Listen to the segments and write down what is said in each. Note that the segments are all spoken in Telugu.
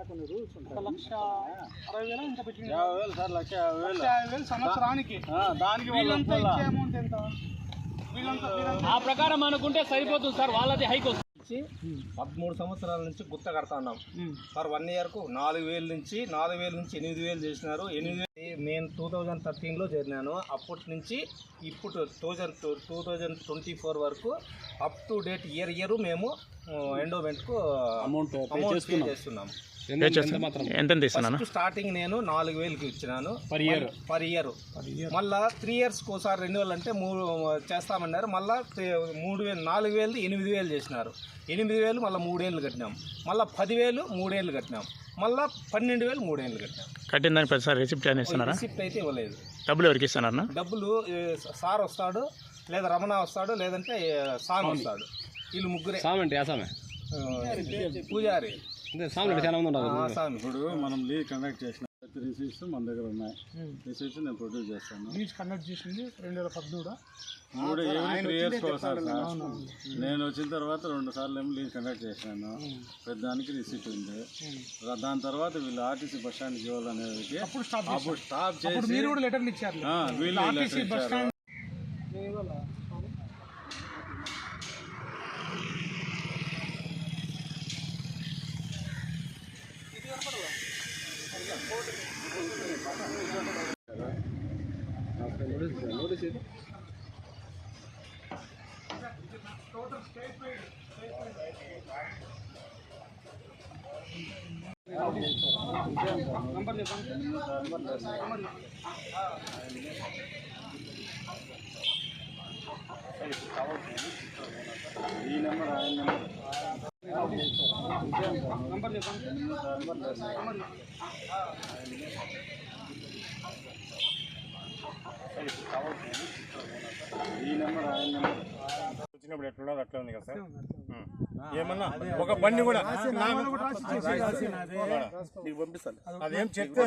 ఒక లక్ష అరవై వేల ఇంత పెట్టింది యాభై వేలు సార్ లక్ష యాభై వేలు. లక్ష యాభై వేలు సంవత్సరానికి ఆ, దానికి వీళ్ళంతా. ఇచ్చే అమౌంట్ ఎంత? ఆ ప్రకారం అనుకుంటే సరిపోతుంది సార్ వాళ్ళది హైక్ వస్తుంది. పదమూడు సంవత్సరాల నుంచి గుత్త కడతా ఉన్నాం. ఫర్ వన్ ఇయర్కు నాలుగు వేల నుంచి నాలుగు వేల నుంచి ఎనిమిది వేలు చేసినారు. ఎనిమిది వేలు నేను టూ థౌజండ్ థర్టీన్లో చేరినాను. అప్పటి నుంచి ఇప్పుడు thousand two thousand twenty four వరకు up to date year year మేము ఎండోమెంట్కు అమౌంట్ పే అమౌంట్ పే చేసుకున్నాం. చేస్తున్నాం ఎంత ఇస్తున్నాను ఫస్ట్ స్టార్టింగ్ నేను నాలుగు వేలకి ఇచ్చినాను. Per year. పర్ ఇయర్ మళ్ళా త్రీ ఇయర్స్ ఒకసారి రెన్యువల్ అంటే మూడు చేస్తామన్నారు. మళ్ళా తే- మూడు వేలు నాలుగు వేలు ఎనిమిది వేలు చేసినారు. ఎనిమిది వేలు మళ్ళీ మూడేళ్ళు కట్టినాం. మళ్ళీ పదివేలు మూడేళ్ళు కట్టినాం. మళ్ళీ పన్నెండు వేలు మూడేళ్ళు కట్టినాం. కట్టిన దానికి ప్రతిసారి రిసిప్ట్ అని ఇస్తున్నారా? రిసిప్ట్ అయితే ఇవ్వలేదు. డబ్బులు ఎవరికి ఇస్తున్నారా డబ్బులు ఏ, సార్ వస్తాడు లేదా రమణ వస్తాడు లేదంటే ఏ, స్వామి వస్తాడు. వీళ్ళు ముగ్గురే. సామె అంటే యాసామే ఆ, పూజారి. సామె చాలా మంది ఉంటారు ఆ, స్వామి ఇప్పుడు మనం లీడ్ కండక్ట్ చేసిన రిసీట్స్ మన దగ్గర ఉన్నాయి. రిసీట్స్ నేను ప్రొడ్యూస్ చేస్తాను. లీజ్ కండక్ట్ చేసింది రెండు వేల పద్మూడు. మూడు ఈవినింగ్ త్రీ ఇయర్స్ ఒకసారి సార్. నేను వచ్చిన తర్వాత రెండు సార్లు ఏమో లీడ్ కండక్ట్ చేశాను. పెద్దానికి రిసీట్ ఉంది. దాని తర్వాత వీళ్ళు ఆర్టీసీ బస్ స్టాండ్కి ఇవ్వాలనేది అప్పుడు స్టాప్ చేసి మీరు కూడా లెటర్లు ఇచ్చారు. ఆ, వీళ్ళు ఆర్టీసీ letter బస్ ఇచ్చారు. స్టాండ్ నేను ఇవ్వాలా? నంబర్ చెప్పండి ఈ నెంబర్ ఆయన నెంబర్ నంబర్ చెప్పండి నంబర్ ఈ నెంబర్ ఆయన నెంబర్ వచ్చినప్పుడు ఎట్లున్నది అట్లా ఉంది కదా సార్? ఏమన్నా? ఒక బండి కూడా. నీకు పంపిస్తాను. అదేం చెప్తే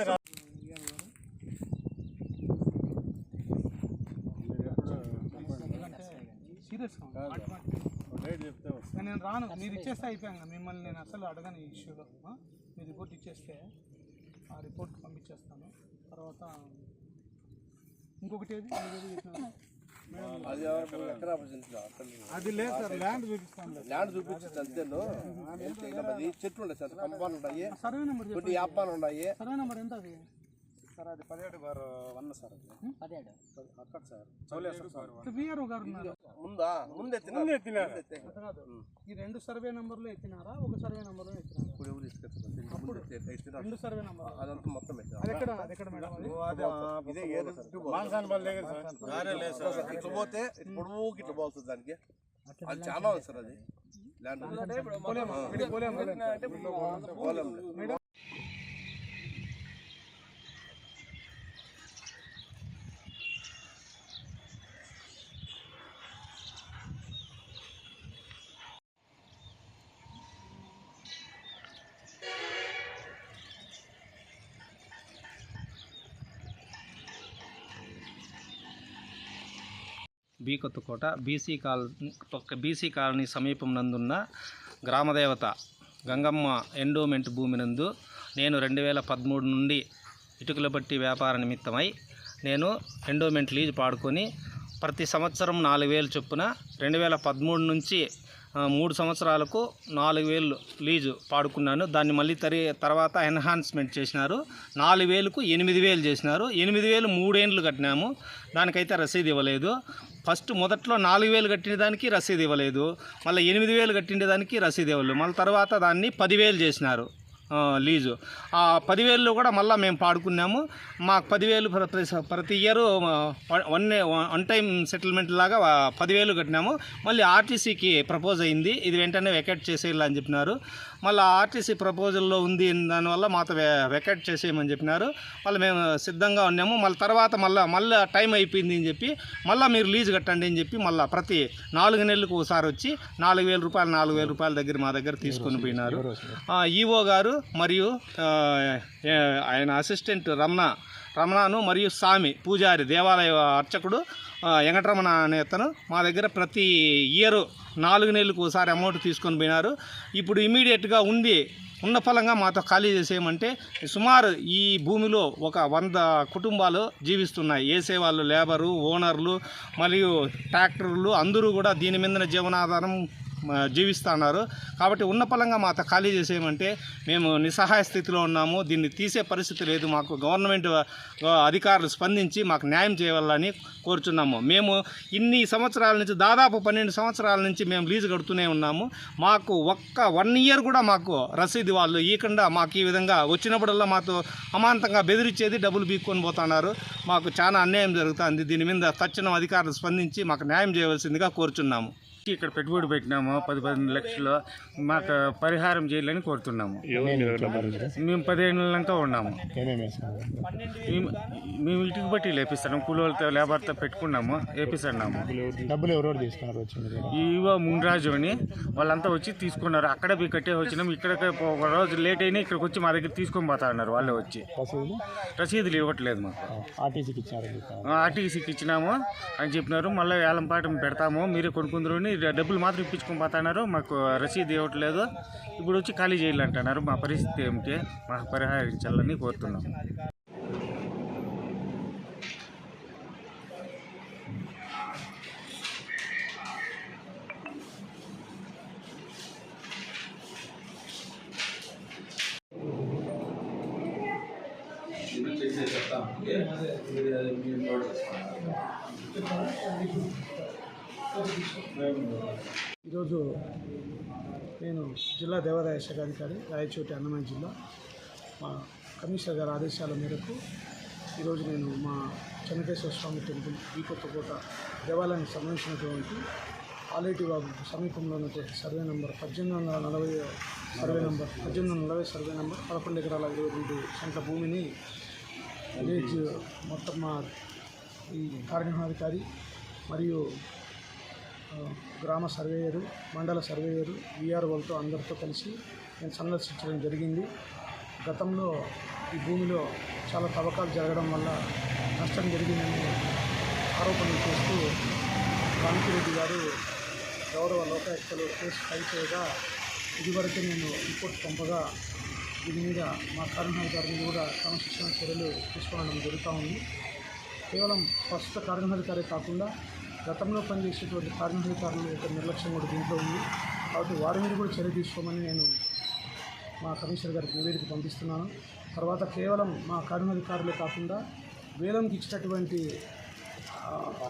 సీరియస్ నేను రాను. మీరు ఇచ్చేస్తే అయిపోయాను మిమ్మల్ని నేను అసలు అడగను ఈ ఇష్యూలో? మీ రిపోర్ట్ ఇచ్చేస్తే ఆ రిపోర్ట్ పంపించేస్తాను. తర్వాత ఇంకొకటి? అది లేదు సార్ ల్యాండ్ చూపిస్తాను ల్యాండ్ చూపించింది అంతేను. చెట్లు ఉన్నాయి సార్ కంపాలు ఉన్నాయి సర్వే నెంబర్ కొన్ని చెప్పండి. యాపాలు ఉన్నాయి సర్వే నెంబర్ ఎంత అది? సార్ అది పదిహేడు బార్ వన్ సార్ అది. అక్కడ సార్ చౌలేశ్వర సార్ విఆర్ఓ గారు ఉన్నారు. ముందా ముందే కాదు. ఈ రెండు సర్వే నెంబర్లు ఎత్తినారా? ఒక సర్వే నెంబర్లో ఎత్తినారా? ఇప్పుడు ఎవరు రెండు సర్వే నెంబర్ అదంతా మొత్తం అది ఎత్తారు ఎక్కడ అది ఎక్కడ మేడం అది? ఇదే ఏదో మాన్సాన్ పల్లి దగ్గర సార్. దారే లేదు సార్ ఇట్లా పోతే. పొడవుకి ఇట్లా పోతుంది దానికి. అది చాలా ఉంది సార్ అది. ల్యాండ్ పోలేం పోలేం B Kothakota BC colony BC colony సమీపం నందున్న గ్రామదేవత గంగమ్మ ఎండోమెంట్ భూమి నందు నేను రెండు వేల పదమూడు నుండి ఇటుకల బట్టి వ్యాపార నిమిత్తమై నేను ఎండోమెంట్ లీజ్ పాడుకొని ప్రతి సంవత్సరం నాలుగు వేలు చొప్పున రెండు వేల పదమూడు నుంచి మూడు సంవత్సరాలకు నాలుగు వేలు లీజు పాడుకున్నాను. దాన్ని మళ్ళీ తరి తర్వాత ఎన్హాన్స్మెంట్ చేసినారు. నాలుగు వేలకు ఎనిమిది వేలు చేసినారు. ఎనిమిది వేలు మూడేండ్లు కట్టినాము. దానికైతే రసీదు ఇవ్వలేదు. ఫస్ట్ మొదట్లో నాలుగు వేలు కట్టిన దానికి రసీదు ఇవ్వలేదు. మళ్ళీ ఎనిమిది వేలు కట్టిన దానికి రసీదు ఇవ్వలేదు. మళ్ళీ తర్వాత దాన్ని పదివేలు చేసినారు. లీజు. ఆ పదివేలు కూడా మళ్ళీ మేము పాడుకున్నాము. మాకు పదివేలు ప్రతి ప్రతి year one one time settlement లాగా పదివేలు కట్టినాము. మళ్ళీ ఆర్టీసీకి ప్రపోజ్ అయింది. ఇది వెంటనే వెకెట్ చేసేయాలి అని చెప్పినారు. మళ్ళీ ఆర్టీసీ ప్రపోజల్లో ఉంది దానివల్ల మాతో వెకెట్ చేసేయమని చెప్పినారు. మళ్ళీ మేము సిద్ధంగా ఉన్నాము. మళ్ళీ తర్వాత మళ్ళీ మళ్ళీ టైం అయిపోయింది అని చెప్పి మళ్ళీ మీరు లీజు కట్టండి అని చెప్పి మళ్ళీ ప్రతి నాలుగు నెలలకు ఒకసారి వచ్చి నాలుగు వేల రూపాయలు నాలుగు వేల రూపాయల దగ్గర మా దగ్గర తీసుకొని పోయినారు. ఈవో గారు మరియు ఆయన అసిస్టెంట్ రమణ రమణను మరియు స్వామి పూజారి దేవాలయ అర్చకుడు వెంకటరమణ అనే అతను మా దగ్గర ప్రతి ఇయర్ నాలుగు నెలలకు ఒకసారి అమౌంట్ తీసుకొని పోయినారు. ఇప్పుడు ఇమీడియట్గా ఉంది ఉన్న ఫలంగా మాతో ఖాళీ చేసేయమంటే సుమారు ఈ భూమిలో ఒక వంద కుటుంబాలు జీవిస్తున్నాయి. వేసే వాళ్ళు లేబరు ఓనర్లు మరియు ట్రాక్టర్లు అందరూ కూడా దీని మీద జీవనాధారం జీవిస్తున్నారు కాబట్టి ఉన్న పలంగా మాతో ఖాళీ చేసేయమంటే మేము నిస్సహాయ స్థితిలో ఉన్నాము. దీన్ని తీసే పరిస్థితి లేదు. మాకు గవర్నమెంట్ అధికారులు స్పందించి మాకు న్యాయం చేయాలని కోరుచున్నాము. మేము ఇన్ని సంవత్సరాల నుంచి దాదాపు పన్నెండు సంవత్సరాల నుంచి మేము లీజు కడుతూనే ఉన్నాము. మాకు ఒక్క వన్ ఇయర్ కూడా మాకు రసీదు వాళ్ళు ఇవ్వకుండా మాకు ఈ విధంగా వచ్చినప్పుడల్లా మాతో అమాంతంగా బెదిరించేది డబ్బులు బీక్కొని పోతున్నారు. మాకు చాలా అన్యాయం జరుగుతుంది. దీని మీద తక్షణం అధికారులు స్పందించి మాకు న్యాయం చేయవలసిందిగా కోరుచున్నాము. ఇక్కడ పెట్టుబడి పెట్టినాము. పది పదిహేను లక్షలు మాకు పరిహారం చేయాలని కోరుతున్నాము. మేము పదిహేను నెలలంతా ఉన్నాము. మేము మేము ఇటుకు బట్టి లేపిస్తున్నాం కూలీలతో లేబర్తో పెట్టుకున్నాము వేపిస్తున్నాము డబ్బులు ఎవరెవరు తీసుకున్నారు ఇవో మున్రాజు అని వాళ్ళంతా వచ్చి తీసుకున్నారు. అక్కడ పోయి కట్టే వచ్చినాం ఇక్కడ ఒక రోజు లేట్ అయినా ఇక్కడికి వచ్చి మా దగ్గర తీసుకొని పోతా ఉన్నారు వాళ్ళే వచ్చి. రసీదు రసీదులు ఇవ్వట్లేదు మాకు. ఆర్టీసీకి ఇచ్చినాము అని చెప్పినారు. మళ్ళీ వేలంపాటం పెడతాము. మీరే కొనుక్కుందరు అని డబ్బులు మాత్రం ఇప్పించుకొని పోతున్నారు. మాకు రసీదు ఇవ్వట్లేదు. ఇప్పుడు వచ్చి ఖాళీ చేయాలంటున్నారు. మా పరిస్థితి ఏమిటి? మాకు పరిహారించాలని కోరుతున్నాం. ఈరోజు నేను జిల్లా దేవాదాయ శాఖ అధికారి రాయచోటి అన్నమయ్య జిల్లా. మా కమిషనర్ గారి ఆదేశాల మేరకు ఈరోజు నేను మా చెన్నకేశ్వర స్వామి టెంపుల్ ఈ దేవాలయానికి సంబంధించినటువంటి ఆలేటి బాబు సమీపంలో ఉన్నటువంటి సర్వే నెంబర్ పద్దెనిమిది వందల నలభై సర్వే నంబర్ పద్దెనిమిది వందల నలభై సర్వే నెంబర్ పదకొండు ఎకరాల ఇరవై రెండు సెంట్ల భూమిని విలేజ్ మొత్తం మా ఈ కార్యనిర్వహణాధికారి మరియు గ్రామ సర్వేయరు మండల సర్వేయరు విఆర్ఓలతో అందరితో కలిసి నేను సందర్శించడం జరిగింది. గతంలో ఈ భూమిలో చాలా తవ్వకాలు జరగడం వల్ల నష్టం జరిగిందని ఆరోపణలు చేస్తూ రామిరెడ్డి గారు గౌరవ లోకాయుక్తలు కేసు ఫైల్ చేయగా ఇదివరకే నేను రిపోర్ట్ పంపగా దీని మీద మా కార్యనిర్వహణాధికారి మీద కూడా క్రమశిక్షణ చర్యలు తీసుకోవడం జరుగుతూ ఉంది. కేవలం ప్రస్తుత కార్యనిర్వహణాధికారి కాకుండా గతంలో పనిచేసేటువంటి కార్యనిర్వహణాధికారులు యొక్క నిర్లక్ష్యం కూడా దీంట్లో ఉంది. కాబట్టి వారి మీద కూడా చర్య తీసుకోమని నేను మా కమిషనర్ గారికి నివేదిక పంపిస్తున్నాను. తర్వాత కేవలం మా కార్యనిర్వహణాధికారులే కాకుండా వేలంకి ఇచ్చినటువంటి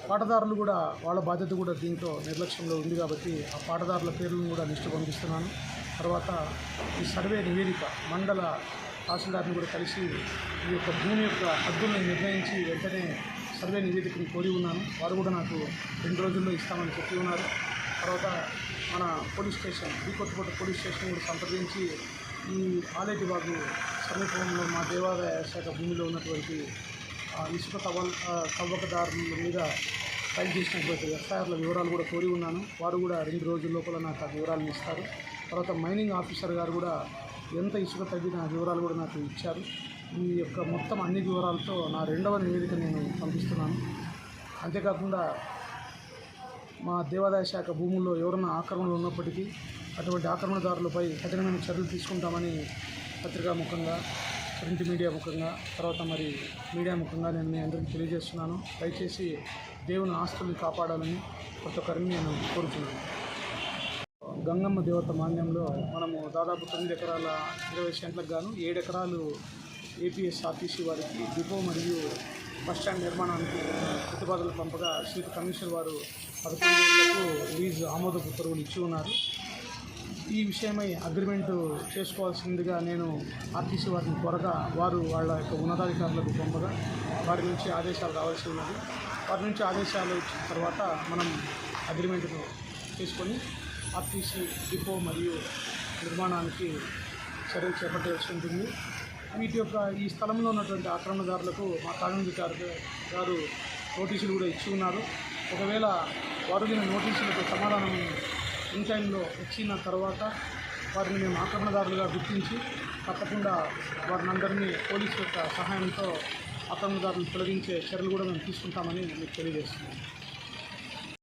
పాటదారులు కూడా వాళ్ళ బాధ్యత కూడా దీంట్లో నిర్లక్ష్యంలో ఉంది కాబట్టి ఆ పాటదారుల పేర్లను కూడా లిస్టు పంపిస్తున్నాను. తర్వాత ఈ సర్వే నివేదిక మండల తహసీల్దార్ని కూడా కలిసి ఈ యొక్క భూమి యొక్క హద్దుల్ని నిర్ణయించి వెంటనే సర్వే నివేదికను కోరి ఉన్నాను. వారు కూడా నాకు రెండు రోజుల్లో ఇస్తామని చెప్పి ఉన్నారు. తర్వాత మన పోలీస్ స్టేషన్ బీకొట్టుకోట పోలీస్ స్టేషన్ కూడా సంప్రదించి ఈ ఆలేటి బాగు సమీపంలో మా దేవాదాయ శాఖ భూమిలో ఉన్నటువంటి ఆ ఇసుక తవ్వ తవ్వకదారుల మీద ఫైల్ చేసినటువంటి ఎఫ్ఐఆర్ల వివరాలు కూడా కోరి ఉన్నాను. వారు కూడా రెండు రోజుల లోపల నాకు ఆ వివరాలను ఇస్తారు. తర్వాత మైనింగ్ ఆఫీసర్ గారు కూడా ఎంత ఇసుక తగ్గిన వివరాలు కూడా నాకు ఇచ్చారు. ఈ యొక్క మొత్తం అన్ని వివరాలతో నా రెండవ నివేదిక నేను పంపిస్తున్నాను. అంతేకాకుండా మా దేవాదాయ శాఖ భూముల్లో ఎవరైనా ఆక్రమణలు ఉన్నప్పటికీ అటువంటి ఆక్రమణదారులపై కఠినమైన చర్యలు తీసుకుంటామని పత్రికా ముఖంగా ప్రింట్ మీడియా ముఖంగా తర్వాత మరి మీడియా ముఖంగా నేను మీ అందరికీ తెలియజేస్తున్నాను. దయచేసి దేవుని ఆస్తుల్ని కాపాడాలని ప్రతి ఒక్కరిని నేను కోరుతున్నాను. గంగమ్మ దేవత మాన్యంలో మనము దాదాపు తొమ్మిది ఎకరాల ఇరవై సెంట్లకు గాను ఏడు ఎకరాలు ఏపీఎస్ ఆర్టీసీ వారికి డిపో మరియు బస్ స్టాండ్ నిర్మాణానికి ప్రతిపాదనలు పంపగా సీట్ కమిషనర్ వారు పదకొండు ఏళ్ళకు లీజ్ ఆమోద ఉత్తర్వులు ఇచ్చి ఉన్నారు. ఈ విషయమై అగ్రిమెంట్ చేసుకోవాల్సిందిగా నేను ఆర్టీసీ వారిని కోరగా వారు వాళ్ళ యొక్క ఉన్నతాధికారులకు పంపగా వారి నుంచి ఆదేశాలు రావాల్సి ఉన్నది. వారి నుంచి ఆదేశాలు ఇచ్చిన తర్వాత మనం అగ్రిమెంట్ను తీసుకొని ఆర్టీసీ డిపో మరియు నిర్మాణానికి చర్యలు చేపట్టాల్సి ఉంటుంది. వీటి యొక్క ఈ స్థలంలో ఉన్నటువంటి ఆక్రమణదారులకు మా కానూనిధికారు గారు నోటీసులు కూడా ఇచ్చి ఉన్నారు. ఒకవేళ వారు దీని నోటీసులకు సమాధానం ఇన్ టైంలో ఇచ్చిన తర్వాత వారిని మేము ఆక్రమణదారులుగా గుర్తించి తప్పకుండా వారిని అందరినీ పోలీసు యొక్క సహాయంతో ఆక్రమణదారులను తొలగించే చర్యలు కూడా మేము తీసుకుంటామని మీకు తెలియజేస్తున్నాం.